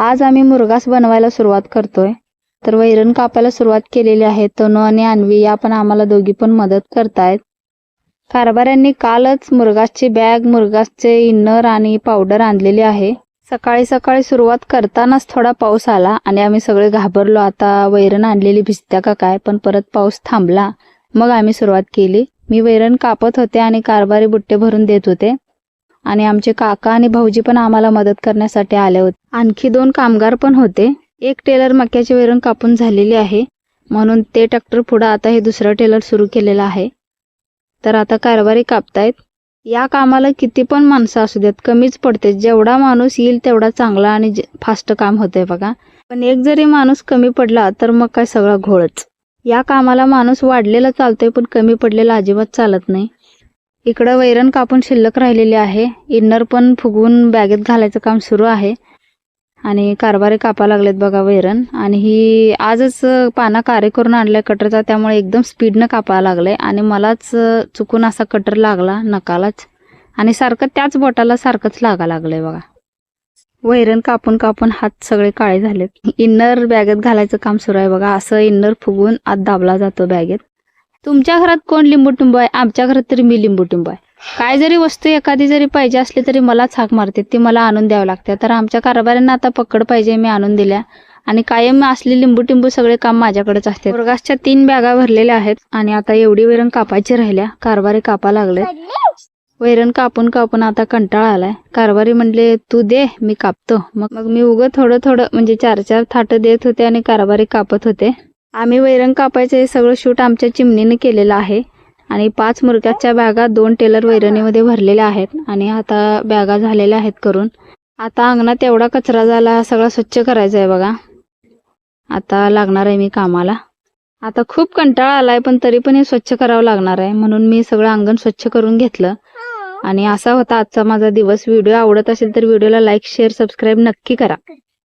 आज आम्ही मुरगास बनवायला सुरुवात करतोय. तर वैरण कापायला सुरुवात केलेली आहे. तनु आणि अन्वी या पण आम्हाला दोघी पण मदत करतायत. कारभाऱ्यांनी कालच मुरगासची बॅग मुरगासचे इन्नर आणि पावडर आणलेली आहे. सकाळी सकाळी सुरुवात करतानाच थोडा पाऊस आला आणि आम्ही सगळे घाबरलो. आता वैरण आणलेली भिजत्या का काय? पण परत पाऊस थांबला. मग आम्ही सुरुवात केली. मी वैरण कापत होते आणि कारभारी बुट्टे भरून देत होते. आणि आमचे काका आणि भाऊजी पण आम्हाला मदत करण्यासाठी आले होते. आणखी दोन कामगार पण होते. एक टेलर मक्याचे वेरण कापून झालेली आहे. म्हणून ते ट्रॅक्टर पुढं आता हे दुसरं टेलर सुरू केलेलं आहे. तर आता कारभारी कापतायत. या कामाला किती पण माणसं असू देत कमीच पडते. जेवढा माणूस येईल तेवढा चांगला आणि फास्ट काम होतंय बघा. पण एक जरी माणूस कमी पडला तर मग काय सगळा घोळच. या कामाला माणूस वाढलेला चालतोय पण कमी पडलेला अजिबात चालत नाही. इकडं वैरण कापून शिल्लक राहिलेली आहे. इन्नर पण फुगवून बॅगेत घालायचं काम सुरू आहे. आणि कारभारे कापा लागलेत बघा वैरण. आणि ही आजच पाना कारे करून आणलाय कटरचा त्यामुळे एकदम स्पीडनं कापायला लागलंय आणि मलाच चुकून असा कटर लागला नकालाच. आणि सारखं त्याच बोटाला सारखंच लागा लागलंय बघा. वैरण कापून कापून हात सगळे काळे झालेत. इन्नर बॅगेत घालायचं काम सुरू आहे बघा. असं इन्नर फुगवून आत दाबला जातो बॅगेत. तुमच्या घरात कोण लिंबूटिंबू आहे? आमच्या घरात तरी मी लिंबूटिंबू आहे. काय जरी वस्तू एखादी जरी पाहिजे असली तरी मला हाक मारते ती मला आणून द्यावं लागते. तर आमच्या कारभाऱ्यांना आता पकड पाहिजे मी आणून दिल्या. आणि कायम असली लिंबू टिंबू सगळे काम माझ्याकडेच असते मुरगासच्या तीन बॅगा भरलेल्या आहेत आणि आता एवढी वैरण कापायची राहिल्या कारभारी कापा लागले. वैरण कापून कापून आता कंटाळा आलाय. कारभारी म्हणले तू दे मी कापतो. मग मग मी उगं थोडं थोडं म्हणजे चार चार थाट देत होते आणि कारभारी कापत होते. आम्ही वैरण कापायचं हे सगळं शूट आमच्या चिमणीने केलेलं आहे. आणि पाच मुरक्याच्या बॅगा दोन टेलर वैरणीमध्ये भरलेल्या आहेत आणि आता बॅगा झालेल्या आहेत करून. आता अंगणात एवढा कचरा झाला सगळा स्वच्छ करायचा आहे बघा. आता लागणार आहे मी कामाला. आता खूप कंटाळा आलाय पण तरी पण हे स्वच्छ करावं लागणार आहे. म्हणून मी सगळं अंगण स्वच्छ करून घेतलं. आणि असा होता आजचा माझा दिवस. व्हिडिओ आवडत असेल तर व्हिडिओला लाईक शेअर सबस्क्राईब नक्की करा.